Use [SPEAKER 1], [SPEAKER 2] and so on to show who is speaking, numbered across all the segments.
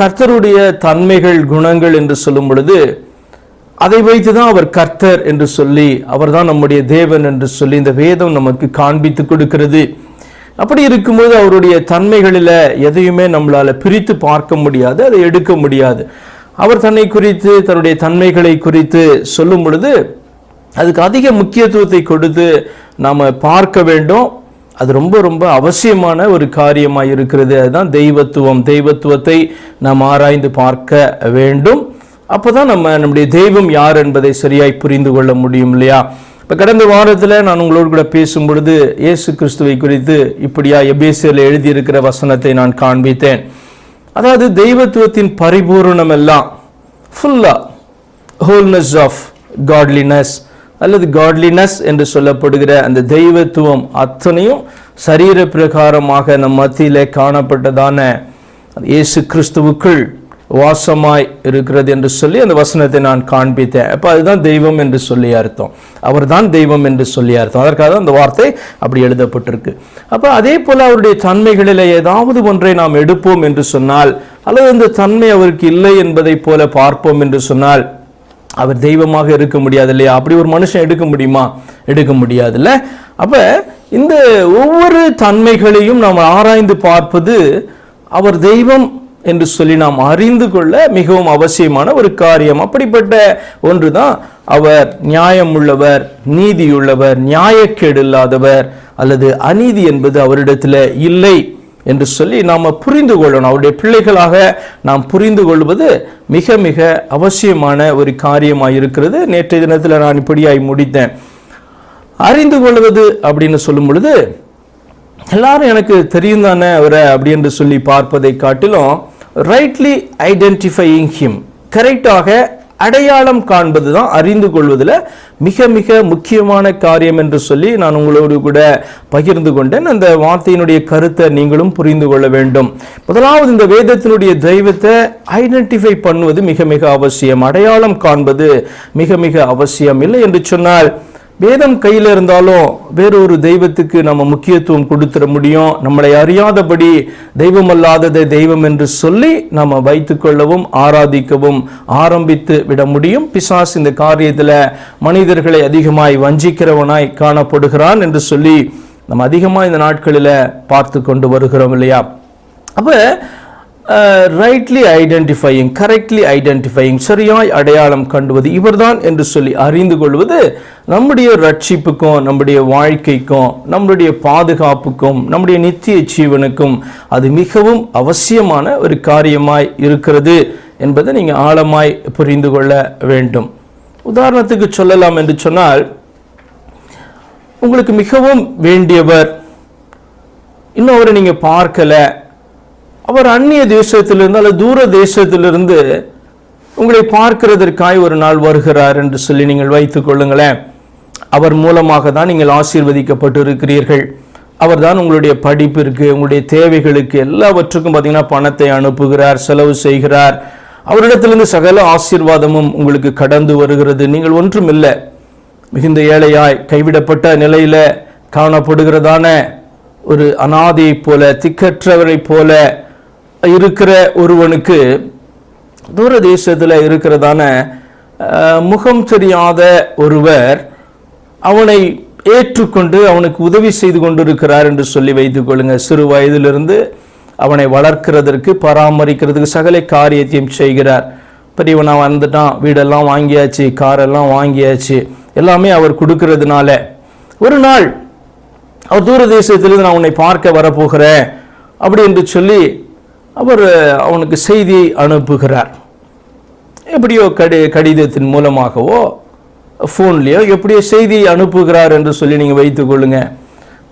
[SPEAKER 1] கர்த்தருடைய தன்மைகள் குணங்கள் என்று சொல்லும் பொழுது அதை வைத்துதான் அவர் கர்த்தர் என்று சொல்லி அவர்தான் நம்முடைய தேவன் என்று சொல்லி இந்த வேதம் நமக்கு காண்பித்து கொடுக்கிறது. அப்படி இருக்கும்போது அவருடைய தன்மைகளில் எதையுமே நம்மளால் பிரித்து பார்க்க முடியாது அதை எடுக்க முடியாது. அவர் தன்னை குறித்து தன்னுடைய தன்மைகளை குறித்து சொல்லும் பொழுது அதுக்கு அதிக முக்கியத்துவத்தை கொடுத்து நாம் பார்க்க வேண்டும். அது ரொம்ப ரொம்ப அவசியமான ஒரு காரியமாக இருக்கிறது. அதுதான் தெய்வத்துவம். தெய்வத்துவத்தை நாம் ஆராய்ந்து பார்க்க வேண்டும். அப்போ தான் நம்ம நம்முடைய தெய்வம் யார் என்பதை சரியாய் புரிந்து கொள்ள முடியும் இல்லையா? இப்போ கடந்த வாரத்தில் நான் உங்களோடு கூட பேசும் பொழுது இயேசு கிறிஸ்துவை குறித்து இப்படியா எபேசியில் எழுதியிருக்கிற வசனத்தை நான் காண்பித்தேன். அதாவது தெய்வத்துவத்தின் பரிபூரணம் எல்லாம் ஃபுல்லாக ஹோல்னஸ் ஆஃப் காட்லினஸ் அல்லது காட்லினஸ் என்று சொல்லப்படுகிற அந்த தெய்வத்துவம் அத்தனையும் சரீர பிரகாரமாக நம் மத்தியிலே காணப்பட்டதான இயேசு கிறிஸ்துவுக்குள் வாசமாய் இருக்கிறது என்று சொல்லி அந்த வசனத்தை நான் காண்பித்தேன். அப்போ அதுதான் தெய்வம் என்று சொல்லி அர்த்தம். அவர்தான் தெய்வம் என்று சொல்லி அர்த்தம். அதற்காக தான் அந்த வார்த்தை அப்படி எழுதப்பட்டிருக்கு. அப்போ அதே போல் அவருடைய தன்மைகளில் ஏதாவது ஒன்றை நாம் எடுப்போம் என்று சொன்னால் அல்லது இந்த தன்மை அவருக்கு இல்லை என்பதை போல பார்ப்போம் என்று சொன்னால் அவர் தெய்வமாக இருக்க முடியாது இல்லையா அப்படி ஒரு மனுஷன் எடுக்க முடியுமா? எடுக்க முடியாதுல்ல. அப்போ இந்த ஒவ்வொரு தன்மைகளையும் நாம் ஆராய்ந்து பார்ப்பது அவர் தெய்வம் என்று சொல்லி நாம் அறிந்து கொள்ள மிகவும் அவசியமான ஒரு காரியம். அப்படிப்பட்ட ஒன்று தான் அவர் நியாயம் உள்ளவர் நீதியுள்ளவர் நியாயக்கேடு இல்லாதவர் அல்லது அநீதி என்பது அவரிடத்தில் இல்லை. என்று சொல்லி நாம் புரிந்து கொள்ளணும். அவருடைய பிள்ளைகளாக நாம் புரிந்து கொள்வது மிக மிக அவசியமான ஒரு காரியமாக இருக்கிறது நேற்றைய தினத்தில் நான் இப்படியாய் முடித்தேன். அறிந்து கொள்வது அப்படின்னு சொல்லும் பொழுது எல்லாரும் எனக்கு தெரியும் தானே அவரை அப்படி என்று சொல்லி பார்ப்பதை காட்டிலும் ரைட்லி ஐடென்டிஃபையிங் ஹிம் கரெக்டாக அடையாளம் காண்பது தான் அறிந்து கொள்வதில் மிக மிக முக்கியமான காரியம் என்று சொல்லி நான் உங்களோடு கூட பகிர்ந்து கொண்டேன். அந்த வார்த்தையினுடைய கருத்தை நீங்களும் புரிந்து கொள்ள வேண்டும். முதலாவது இந்த வேதத்தினுடைய தெய்வத்தை ஐடென்டிஃபை பண்ணுவது மிக மிக அவசியம். அடையாளம் காண்பது மிக மிக அவசியம் இல்லை என்று சொன்னால் வேதம் கையில் இருந்தாலும் வேறொரு தெய்வத்துக்கு நம்ம முக்கியத்துவம் கொடுத்துட முடியும். நம்மளை அறியாதபடி தெய்வம் அல்லாததை தெய்வம் என்று சொல்லி நம்ம வைத்துக்கொள்ளவும் ஆராதிக்கவும் ஆரம்பித்து விட முடியும். பிசாஸ் இந்த காரியத்தில் மனிதர்களை அதிகமாய் வஞ்சிக்கிறவனாய் காணப்படுகிறான் என்று சொல்லி நம்ம அதிகமாக இந்த நாட்களில் பார்த்து கொண்டு வருகிறோம் இல்லையா? அப்போ ரைட்லி ஐடென்டிஃபையிங் கரெக்ட்லி ஐடென்டிஃபையிங் சரியாய் அடையாளம் கண்டுவது இவர்தான் என்று சொல்லி அறிந்து கொள்வது நம்முடைய ரட்சிப்புக்கும் நம்முடைய வாழ்க்கைக்கும் நம்முடைய பாதுகாப்புக்கும் நம்முடைய நித்திய ஜீவனுக்கும் அது மிகவும் அவசியமான ஒரு காரியமாய் இருக்கிறது என்பதை நீங்கள் ஆழமாய் புரிந்து கொள்ள வேண்டும். உதாரணத்துக்கு சொல்லலாம் என்று சொன்னால் உங்களுக்கு மிகவும் வேண்டியவர் இன்னும் அவரை நீங்கள் பார்க்கலை அவர் அந்நிய தேசத்திலிருந்து அல்லது தூர தேசத்திலிருந்து உங்களை பார்க்கிறதற்காய் ஒரு நாள் வருகிறார் என்று சொல்லி நீங்கள் வைத்துக் கொள்ளுங்களேன். அவர் மூலமாக தான் நீங்கள் ஆசீர்வதிக்கப்பட்டு இருக்கிறீர்கள் அவர் தான் உங்களுடைய படிப்பிற்கு உங்களுடைய தேவைகளுக்கு எல்லாவற்றுக்கும் பார்த்தீங்கன்னா பணத்தை அனுப்புகிறார் செலவு செய்கிறார். அவரிடத்திலிருந்து சகல ஆசீர்வாதமும் உங்களுக்கு கடந்து வருகிறது. நீங்கள் ஒன்றும் இல்லை மிகுந்த ஏழையாய் கைவிடப்பட்ட நிலையில் காணப்படுகிறதான ஒரு அனாதையைப் போல திக்கற்றவரைப் போல இருக்கிற ஒருவனுக்கு தூர தேசத்தில் இருக்கிறதான முகம் தெரியாத ஒருவர் அவனை ஏற்றுக்கொண்டு அவனுக்கு உதவி செய்து கொண்டிருக்கிறார் என்று சொல்லி வைத்துக் கொள்ளுங்க. சிறு வயதிலிருந்து அவனை வளர்க்கிறதற்கு பராமரிக்கிறதுக்கு சகல காரியத்தையும் செய்கிறார். பெரியவனா வந்துட்டான் வீடெல்லாம் வாங்கியாச்சு காரெல்லாம் வாங்கியாச்சு எல்லாமே அவர் கொடுக்கறதுனால. ஒரு நாள் அவர் தூர தேசத்திலிருந்து நான் உன்னை பார்க்க வரப்போகிறேன் அப்படி என்று சொல்லி அவர் அவனுக்கு செய்தி அனுப்புகிறார். எப்படியோ கடி கடிதத்தின் மூலமாகவோ ஃபோன்லேயோ எப்படியோ செய்தி அனுப்புகிறார் என்று சொல்லி நீங்கள் வைத்துக் கொள்ளுங்க.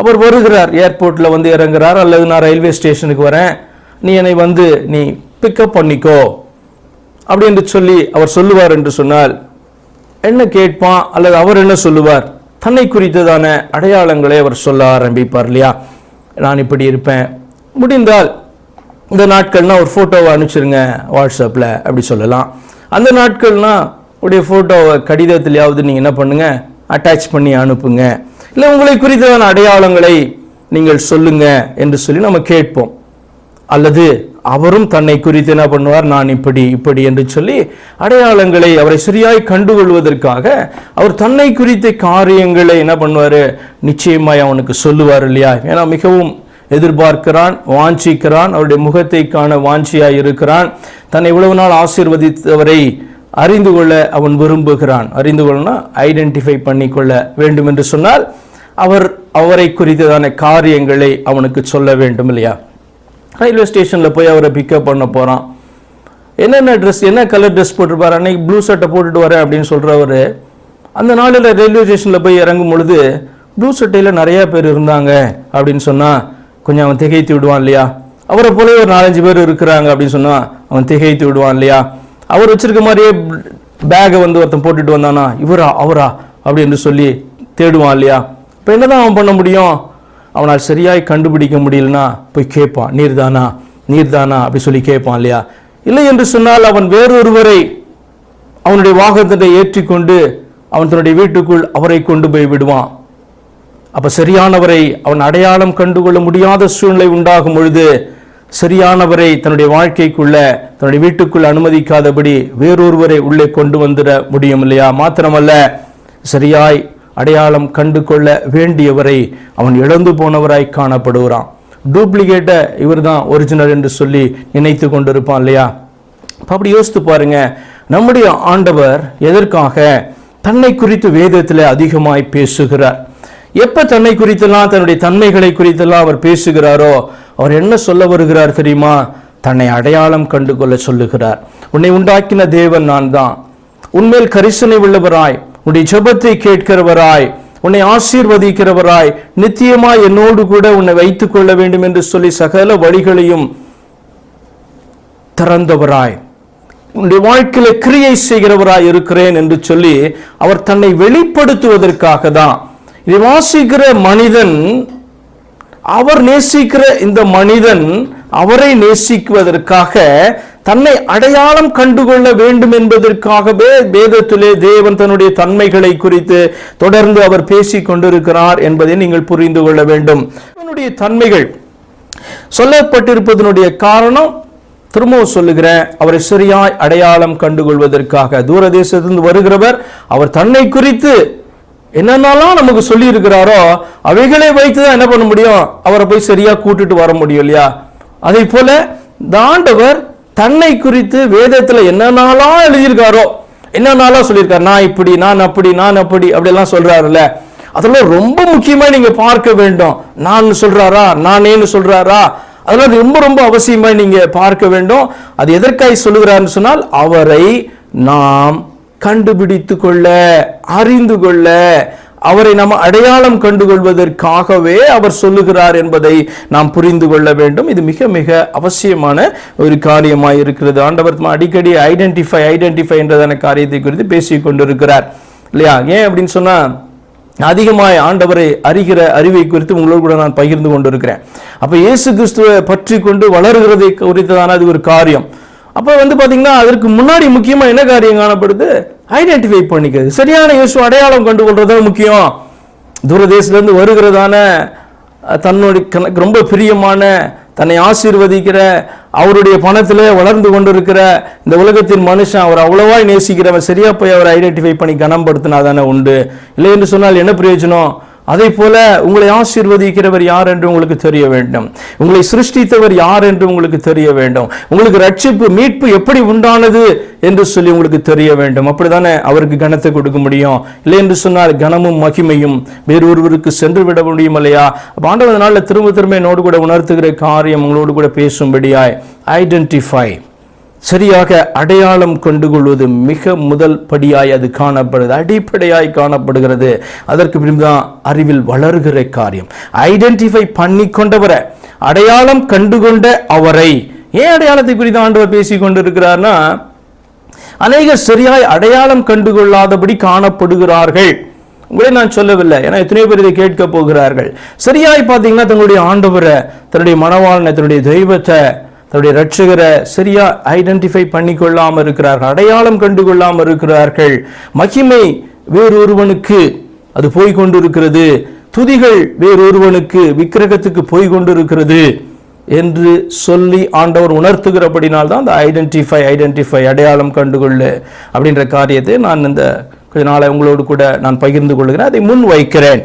[SPEAKER 1] அவர் வருகிறார் ஏர்போர்ட்டில் வந்து இறங்குறார் அல்லது நான் ரயில்வே ஸ்டேஷனுக்கு வரேன் நீ என்னை வந்து நீ பிக்கப் பண்ணிக்கோ. அப்படி என்று சொல்லி அவர் சொல்லுவார் என்று சொன்னால் என்ன கேட்பான் அல்லது அவர் என்ன சொல்லுவார்? தன்னை குறித்ததான அடையாளங்களை அவர் சொல்ல ஆரம்பிப்பார் இல்லையா? நான் இப்படி இருப்பேன். முடிந்தால் இந்த நாட்கள்னால் ஒரு ஃபோட்டோவை அனுப்பிச்சிருங்க வாட்ஸ்அப்பில் அப்படி சொல்லலாம். அந்த நாட்கள்னால் உடைய ஃபோட்டோவை கடிதத்திலேயாவது நீங்கள் என்ன பண்ணுங்கள் அட்டாச் பண்ணி அனுப்புங்க. இல்லை உங்களை குறித்ததான அடையாளங்களை நீங்கள் சொல்லுங்க என்று சொல்லி நம்ம கேட்போம். அல்லது அவரும் தன்னை குறித்து என்ன பண்ணுவார்? நான் இப்படி இப்படி என்று சொல்லி அடையாளங்களை அவரை சரியாய் கண்டுகொள்வதற்காக அவர் தன்னை குறித்த காரியங்களை என்ன பண்ணுவார்? நிச்சயமாய் அவனுக்கு சொல்லுவார் இல்லையா? ஏன்னா மிகவும் எதிர்பார்க்கிறான் வாஞ்சிக்கிறான் அவருடைய முகத்தை காண வாஞ்சியாய் இருக்கிறான். தன்னை இவ்வளவு நாள் ஆசீர்வதித்தவரை அறிந்து கொள்ள அவன் விரும்புகிறான். அறிந்து கொள்ளனா ஐடென்டிஃபை பண்ணிக்கொள்ள வேண்டும் என்று சொன்னால் அவர் அவரை குறித்ததான காரியங்களை அவனுக்கு சொல்ல வேண்டும் இல்லையா? ரயில்வே ஸ்டேஷனில் போய் அவரை பிக்கப் பண்ண போகிறான் என்னென்ன ட்ரெஸ் என்ன கலர் ட்ரெஸ் போட்டிருப்பார்? அன்னைக்கு ப்ளூ ஷர்ட்டை போட்டுட்டு வரேன் அப்படின்னு சொல்கிறவர் அந்த நாளில் ரயில்வே ஸ்டேஷனில் போய் இறங்கும் பொழுது ப்ளூ சட்டையில் நிறையா பேர் இருந்தாங்க அப்படின்னு சொன்னால் கொஞ்சம் அவன் திகைத்து விடுவான் இல்லையா? அவரை போல ஒரு நாலஞ்சு பேர் இருக்கிறாங்க அப்படின்னு சொன்னால் அவன் திகைத்து விடுவான் இல்லையா? அவர் வச்சிருக்க மாதிரியே பேகை வந்து ஒருத்தன் போட்டுட்டு வந்தானா இவரா அவரா? அப்படின்னு சொல்லி தேடுவான் இல்லையா? இப்போ என்னதான் அவன் பண்ண முடியும்? அவனால் சரியாய் கண்டுபிடிக்க முடியலனா போய் கேட்பான் நீர்தானா? நீர்தானா? அப்படி சொல்லி கேட்பான் இல்லையா? இல்லை என்று சொன்னால் அவன் வேறொருவரை அவனுடைய வாகனத்தை ஏற்றிக்கொண்டு அவன் தன்னுடைய வீட்டுக்குள் அவரை கொண்டு போய் விடுவான். அப்போ சரியானவரை அவன் அடையாளம் கண்டுகொள்ள முடியாத சூழ்நிலை உண்டாகும் பொழுது சரியானவரை தன்னுடைய வாழ்க்கைக்குள்ள தன்னுடைய வீட்டுக்குள் அனுமதிக்காதபடி வேறொருவரை உள்ளே கொண்டு வந்துட முடியும் இல்லையா? மாத்திரமல்ல சரியாய் அடையாளம் கண்டு கொள்ள வேண்டியவரை அவன் இழந்து போனவராய் காணப்படுகிறான். டூப்ளிகேட்டை இவர் தான் ஒரிஜினல் என்று சொல்லி நினைத்து கொண்டிருப்பான் இல்லையா? இப்போ அப்படி யோசித்து பாருங்க நம்முடைய ஆண்டவர் எதற்காக தன்னை குறித்து வேதத்தில் அதிகமாய் பேசுகிறார்? எப்போ தன்னை குறித்தெல்லாம் தன்னுடைய தன்மைகளை குறித்தெல்லாம் அவர் பேசுகிறாரோ அவர் என்ன சொல்ல வருகிறார் தெரியுமா? தன்னை அடையாளம் கண்டு கொள்ள சொல்லுகிறார். உன்னை உண்டாக்கின தேவன் நான் தான் உன்மேல் கரிசனை உள்ளவராய் உன்னுடைய ஜெபத்தை கேட்கிறவராய் உன்னை ஆசீர்வதிக்கிறவராய் நித்தியமாய் என்னோடு கூட உன்னை வைத்துக் கொள்ள வேண்டும் என்று சொல்லி சகல வழிகளையும் திறந்தவராய். உன்னுடைய வாழ்க்கையில கிரியை செய்கிறவராய் இருக்கிறேன் என்று சொல்லி அவர் தன்னை வெளிப்படுத்துவதற்காக தான் இதை வாசிக்கிற மனிதன் அவர் நேசிக்கிற இந்த மனிதன் அவரை நேசிக்குவதற்காக தன்னை அடையாளம் கண்டுகொள்ள வேண்டும் என்பதற்காகவே வேதத்திலே தேவன் தன்னுடைய தன்மைகளை குறித்து தொடர்ந்து அவர் பேசிக் கொண்டிருக்கிறார் என்பதை நீங்கள் புரிந்து கொள்ள வேண்டும். அவனுடைய தன்மைகள் சொல்லப்பட்டிருப்பதனுடைய காரணம் திரும்பவும் சொல்லுகிறேன் அவரை சரியாய் அடையாளம் கண்டுகொள்வதற்காக. தூரதேசத்திலிருந்து வருகிறவர் அவர் தன்னை குறித்து என்னென்னலாம் நமக்கு சொல்லி இருக்கிறாரோ அவைகளை வைத்து தான் என்ன பண்ண முடியும்? அவரை போய் சரியா கூட்டிட்டு வர முடியும் இல்லையா? அதே போல தாண்டவர் தன்னை குறித்து வேதத்துல என்னென்னலாம் எழுதியிருக்காரோ என்னென்னலாம் சொல்லியிருக்காரு? நான் இப்படி நான் அப்படி நான் அப்படி அப்படிலாம் சொல்றாருல்ல. அதெல்லாம் ரொம்ப முக்கியமா நீங்க பார்க்க வேண்டும். நான் சொல்றாரா? நானேன்னு சொல்றாரா? அதெல்லாம் ரொம்ப ரொம்ப அவசியமா நீங்க பார்க்க வேண்டும். அது எதற்காக சொல்லுகிறாருன்னு சொன்னால் அவரை நாம் கண்டுபிடித்து கொள்ள அறிந்து கொள்ள அவரை நாம் அடையாளம் கண்டுகொள்வதற்காகவே அவர் சொல்லுகிறார் என்பதை நாம் புரிந்து கொள்ள வேண்டும். இது மிக மிக அவசியமான ஒரு காரியமாக இருக்கிறது. ஆண்டவர் அடிக்கடி ஐடென்டிஃபை ஐடென்டிஃபை என்றதான காரியத்தை குறித்து பேசிக் கொண்டிருக்கிறார். இல்லையா? ஏன் அப்படின்னு சொன்னா அதிகமாய் ஆண்டவரை அறிகிற அறிவை குறித்து உங்களோடு கூட நான் பகிர்ந்து கொண்டிருக்கிறேன். அப்ப இயேசு கிறிஸ்துவை பற்றி கொண்டு வளர்கிறதை குறித்ததான அது ஒரு காரியம். அப்போ வந்து பார்த்தீங்கன்னா அதற்கு முன்னாடி முக்கியமாக என்ன காரியம் காணப்படுது? ஐடென்டிஃபை பண்ணிக்கிறது. சரியான இயேசு அடையாளம் கண்டு கொள்றது முக்கியம். தூரதேசத்துல வருகிறதான தன்னுடைய கணக்கு ரொம்ப பிரியமான தன்னை ஆசீர்வதிக்கிற அவருடைய பணத்திலே வளர்ந்து கொண்டிருக்கிற இந்த உலகத்தின் மனுஷன் அவர் அவ்வளோவா நேசிக்கிறவன். சரியாக போய் அவரை ஐடென்டிஃபை பண்ணி கனம்படுத்தினா தானே உண்டு. இல்லை என்று சொன்னால் என்ன பிரயோஜனம்? அதே போல உங்களை ஆசீர்வதிக்கிறவர் யார் என்று உங்களுக்கு தெரிய வேண்டும். உங்களை சிருஷ்டித்தவர் யார் என்று உங்களுக்கு தெரிய வேண்டும். உங்களுக்கு ரட்சிப்பு மீட்பு எப்படி உண்டானது என்று சொல்லி உங்களுக்கு தெரிய வேண்டும். அப்படித்தானே அவருக்கு கனத்தை கொடுக்க முடியும். இல்லை என்று சொன்னால் கனமும் மகிமையும் வேறொருவருக்கு சென்று விட முடியும் இல்லையா? அப்ப நாளில் திரும்ப திரும்ப என்னோடு கூட உணர்த்துகிற காரியம் உங்களோடு கூட பேசும்படியாய். ஐடென்டிஃபை சரியாக அடையாளம் கொண்டு கொள்வது மிக முதல் படியாய் அது காணப்படுது அடிப்படையாய் காணப்படுகிறது. அதற்கு பின்புதான் அறிவில் வளர்கிற காரியம். ஐடென்டிஃபை பண்ணி கொண்டவரை அடையாளம் கண்டுகொண்ட அவரை. ஏன் அடையாளத்தை குறித்து ஆண்டவர் பேசிக் கொண்டிருக்கிறார்னா அநேகர் சரியாய் அடையாளம் கண்டுகொள்ளாதபடி காணப்படுகிறார்கள். உங்களே நான் சொல்லவில்லை ஏன்னா எத்தனையோ பேர் இதை கேட்க போகிறார்கள். சரியாய் பார்த்தீங்கன்னா தங்களுடைய ஆண்டவரை தன்னுடைய மனவாளனை தன்னுடைய தெய்வத்தை தன்னுடைய ரட்சகரை சரியா ஐடென்டிஃபை பண்ணி இருக்கிறார்கள் அடையாளம் கண்டு கொள்ளாமல் இருக்கிறார்கள். மகிமை வேறொருவனுக்கு அது போய் கொண்டிருக்கிறது துதிகள் வேறொருவனுக்கு விக்கிரகத்துக்கு போய் கொண்டிருக்கிறது என்று சொல்லி ஆண்டவர் உணர்த்துகிறபடினால் தான் அந்த ஐடென்டிஃபை ஐடென்டிஃபை அடையாளம் கண்டுகொள்ளு அப்படின்ற காரியத்தை நான் இந்த கொஞ்ச நாளை உங்களோடு கூட நான் பகிர்ந்து கொள்கிறேன். அதை முன் வைக்கிறேன்